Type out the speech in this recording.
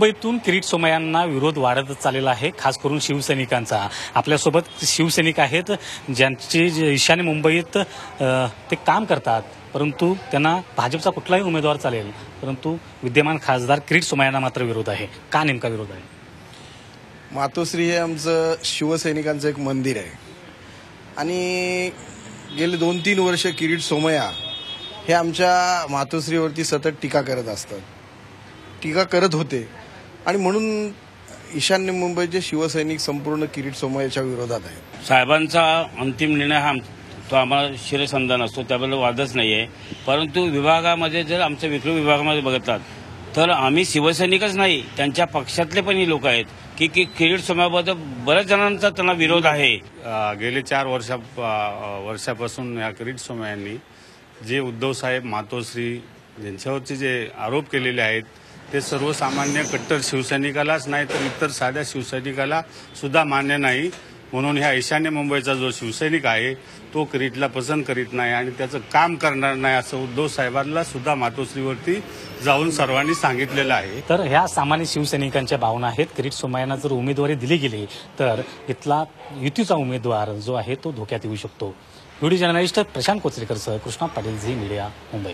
मुंबईतून किरीट सोमयांना विरोध वाढतच चाललेला आहे खास करून शिवसैनिकांचा. आपल्यासोबत शिवसैनिक आहेत ज्यांचे जे ईशान्य मुंबईत ते काम करतात. परंतु त्यांना भाजपचा कुठलाही उमेदवार चालेल. परंतु विद्यमान खासदार किरीट सोमयांना मात्र विरोध आहे. का नेमका विरोध आहे? मातोश्री हे आमचं शिवसैनिकांचं एक मंदिर आहे. आणि गेले दोन तीन वर्ष किरीट सोमया हे आमच्या मातोश्रीवरती सतत टीका करत असतात. टीका करत होते. आणि म्हणून ईशान्य मुंबईचे शिवसैनिक संपूर्ण किरीट सोमयाच्या विरोधात आहेत. साहेबांचा अंतिम निर्णय हा तो आम्हाला शिरसंधान असतो त्याबद्दल वादच नाही आहे परंतु विभागामध्ये जर आमच्या विक्री विभागामध्ये बघतात तर आम्ही शिवसैनिकच नाही त्यांच्या पक्षातले पण ही लोक आहेत. की की किरीट समाजाबद्दल बऱ्याच जणांचा त्यांना विरोध आहे. गेले चार वर्षा वर्षापासून या किरीट सोमयांनी जे उद्धव साहेब मातोश्री यांच्यावरचे जे आरोप केलेले आहेत ते सर्वसामान्य कट्टर शिवसैनिकालाच नाही तर इतर साध्या शिवसैनिकाला सुद्धा मान्य नाही. म्हणून ह्या ईशान्य मुंबईचा जो शिवसैनिक आहे तो क्रीटला पसंत करीत नाही आणि त्याचं काम करणार नाही असं उद्धव साहेबांना सुद्धा मातोश्रीवरती जाऊन सर्वांनी सांगितलेलं आहे. तर ह्या सामान्य शिवसैनिकांच्या भावना आहेत. क्रीट सोमय्यांना जर उमेदवारी दिली गेली तर इथला युतीचा उमेदवार जो आहे तो धोक्यात येऊ शकतो. व्हिडिओ जर्नलिस्ट प्रशांत कोचरेकर सह कृष्णा पाटील झी मीडिया मुंबई.